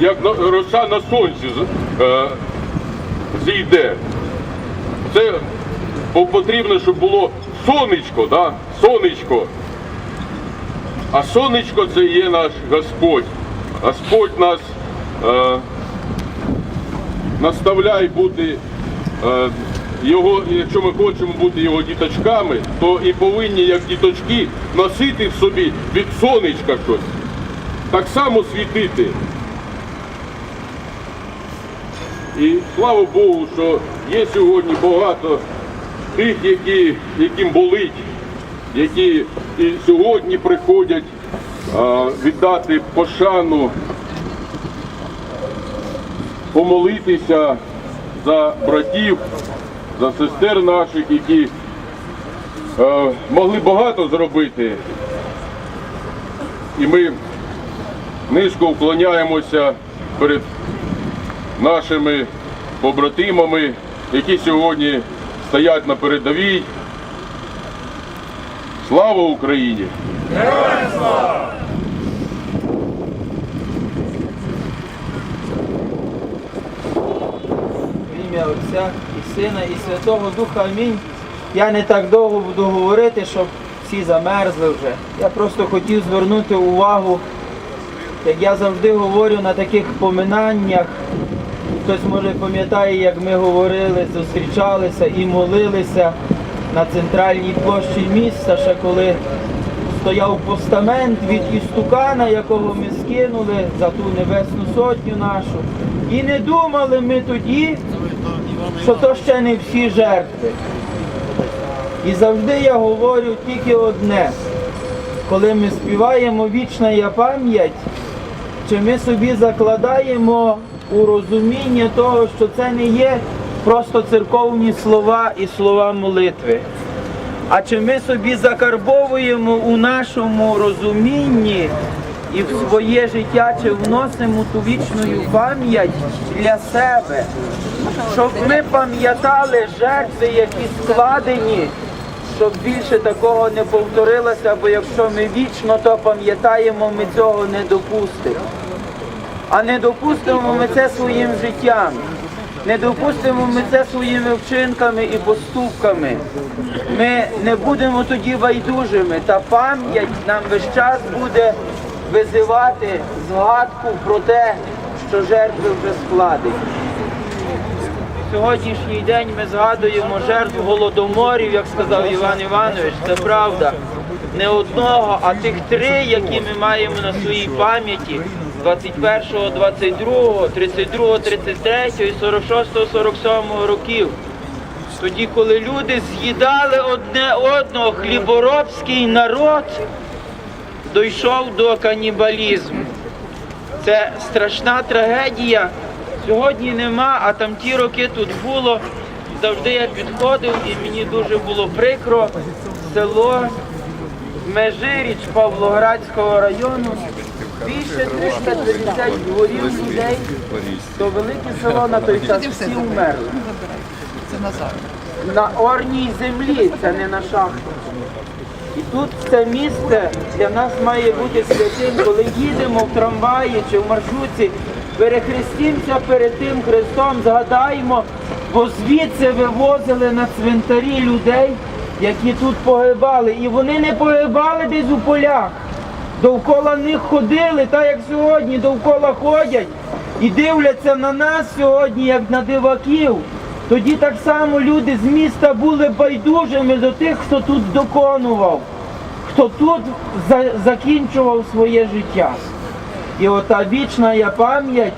Як роса на сонці е, зійде. Це бо потрібно, щоб було сонечко, да? сонечко. А сонечко це є наш Господь. Господь нас е, наставляє бути е, його, якщо ми хочемо бути його діточками, то і повинні, як діточки, носити в собі від сонечка щось. Так само світити. І слава Богу, що є сьогодні багато тих, які, яким болить, які і сьогодні приходять а, віддати пошану, помолитися за братів, за сестер наших, які е, могли багато зробити. І ми низько вклоняємося перед нашими побратимами, які сьогодні стоять на передовій. Слава Україні! В ім'я Отця і Сина, і Святого Духа. Амінь. Я не так довго буду говорити, щоб всі замерзли вже. Я просто хотів звернути увагу, як я завжди говорю на таких поминаннях. Хтось може пам'ятає, як ми говорили, зустрічалися і молилися на центральній площі міста, ще коли стояв постамент від істукана, якого ми скинули за ту небесну сотню нашу. І не думали ми тоді, що то ще не всі жертви. І завжди я говорю тільки одне. Коли ми співаємо вічна я пам'ять, чи ми собі закладаємо у розуміння того, що це не є просто церковні слова і слова молитви. А чи ми собі закарбовуємо у нашому розумінні і в своє життя, чи вносимо ту вічну пам'ять для себе, щоб ми пам'ятали жертви, які складені, щоб більше такого не повторилося, бо якщо ми вічно то пам'ятаємо, ми цього не допустимо. А не допустимо ми це своїм життям. Не допустимо ми це своїми вчинками і поступками. Ми не будемо тоді байдужими, та пам'ять нам весь час буде визивати згадку про те, що жертви вже складені. Сьогоднішній день ми згадуємо жертв голодоморів, як сказав Іван Іванович, це правда. Не одного, а тих три, які ми маємо на своїй пам'яті 21, 22, 32, 33 і 46, 47 років. Тоді, коли люди з'їдали одне одного, хліборобський народ дійшов до канібалізму. Це страшна трагедія. Сьогодні нема, а там ті роки тут було. Завжди я підходив і мені дуже було прикро. Село Межиріч Павлоградського району. Більше 350 дворів людей. То велике село на той час всі вмерли. На орній землі, це не на шахтах. І тут це місце для нас має бути святим, коли їдемо в трамваї чи в маршрутці, перехрестімося перед тим Христом, згадаємо, бо звідси вивозили на цвинтарі людей, які тут погибали. І вони не погибали десь у полях. Довкола них ходили, так як сьогодні, довкола ходять і дивляться на нас сьогодні, як на диваків. Тоді так само люди з міста були байдужими до тих, хто тут доконував, хто тут за- закінчував своє життя. І ота вічна пам'ять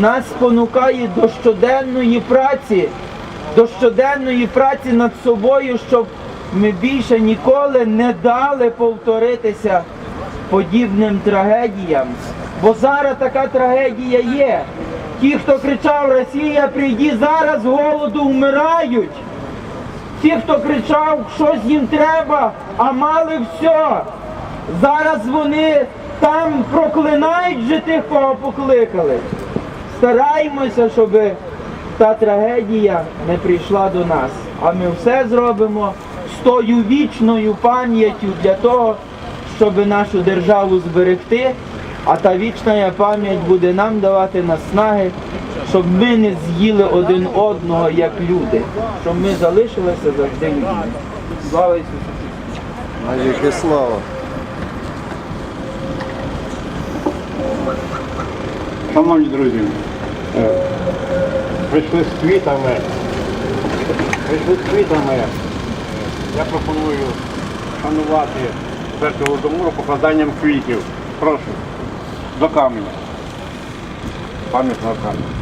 нас спонукає до щоденної праці, до щоденної праці над собою, щоб ми більше ніколи не дали повторитися подібним трагедіям. Бо зараз така трагедія є. Ті, хто кричав Росія, прийди зараз голоду вмирають. Ті, хто кричав, щось їм треба, а мали все. Зараз вони там проклинають вже тих, кого покликали. Стараємося, щоб та трагедія не прийшла до нас. А ми все зробимо з тою вічною пам'яттю для того, щоб нашу державу зберегти А та вічна пам'ять буде нам давати наснаги, щоб ми не з'їли один одного як люди, щоб ми залишилися завжди людьми. Слава Ісусу! Христу! Навіки слава. Шановні друзі, е, прийшли з квітами. Прийшли з квітами. Я пропоную шанувати жертву Голодомору покладанням квітів. Прошу, до каменя. Пам'ятного каменя.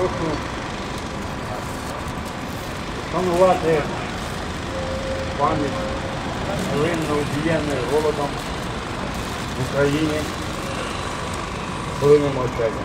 Прошу шанувати пам'ять невинно одіяних голодом в Україні хвилиною мовчання.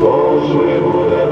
Ми буде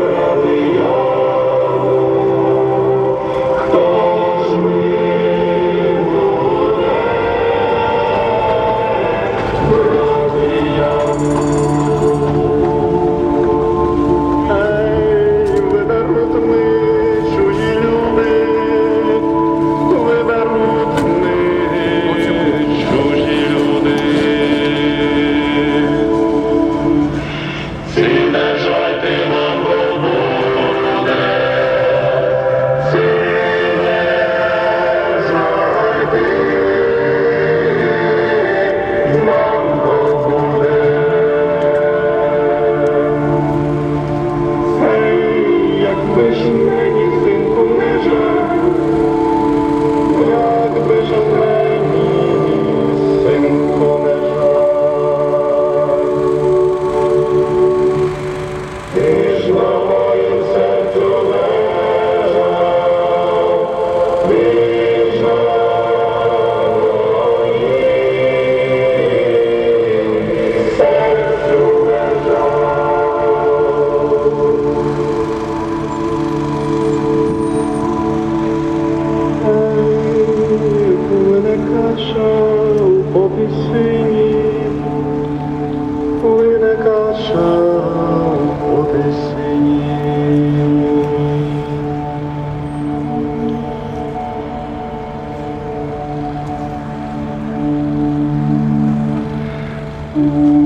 Mm-hmm.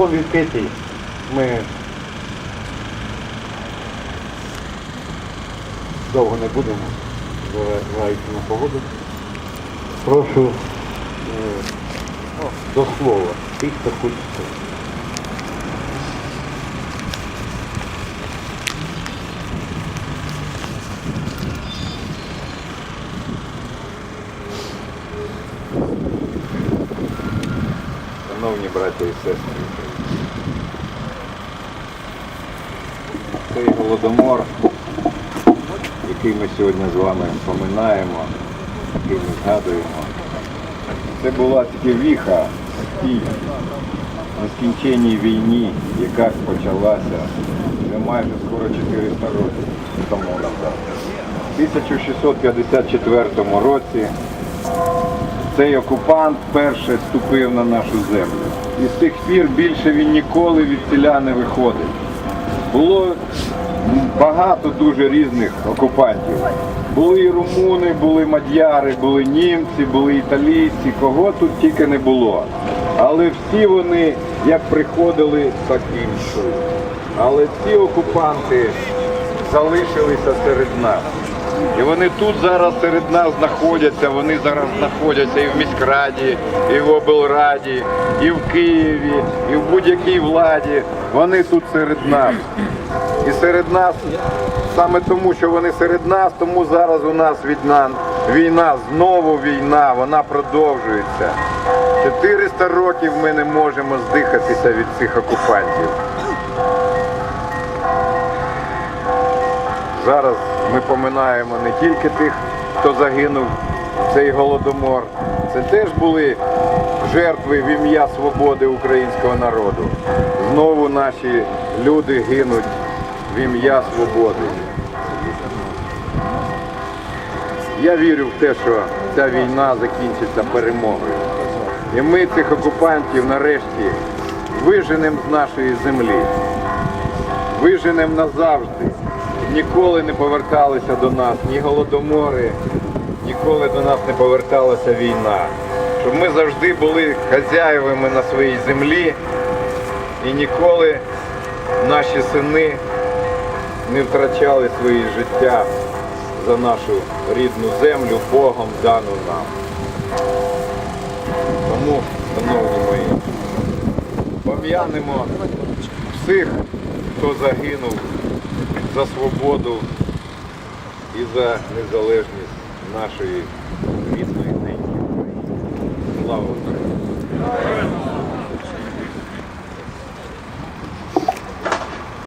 Мікрофон відкритий. Ми довго не будемо, зважаючи на погоду. Прошу е, ну, до слова, тих, хто хоче. Шановні браття і сестри, цей голодомор, який ми сьогодні з вами поминаємо, який ми згадуємо, це була тільки віха тій нескінченній війні, яка почалася вже майже скоро 400 років тому назад. У 1654 році цей окупант перше ступив на нашу землю. І з тих пір більше він ніколи від селя не виходить. Було багато дуже різних окупантів. Були і румуни, були мадяри, були німці, були італійці, кого тут тільки не було. Але всі вони як приходили, так і йшли. Але ці окупанти залишилися серед нас. І вони тут зараз серед нас знаходяться, вони зараз знаходяться і в міськраді, і в облраді, і в Києві, і в будь-якій владі. Вони тут серед нас. І серед нас, саме тому, що вони серед нас, тому зараз у нас війна, знову війна, вона продовжується. 400 років ми не можемо здихатися від цих окупантів. Зараз ми поминаємо не тільки тих, хто загинув цей голодомор. Це теж були жертви в ім'я свободи українського народу. Знову наші люди гинуть в ім'я свободи. Я вірю в те, що ця війна закінчиться перемогою. І ми цих окупантів нарешті виженемо з нашої землі виженемо назавжди. Ніколи не поверталися до нас ні голодомори, ніколи до нас не поверталася війна. Щоб ми завжди були хазяєвами на своїй землі і ніколи наші сини не втрачали свої життя за нашу рідну землю, Богом дану нам. Тому, шановні мої, пом'янемо всіх, хто загинув за свободу і за незалежність нашої. слава Україні!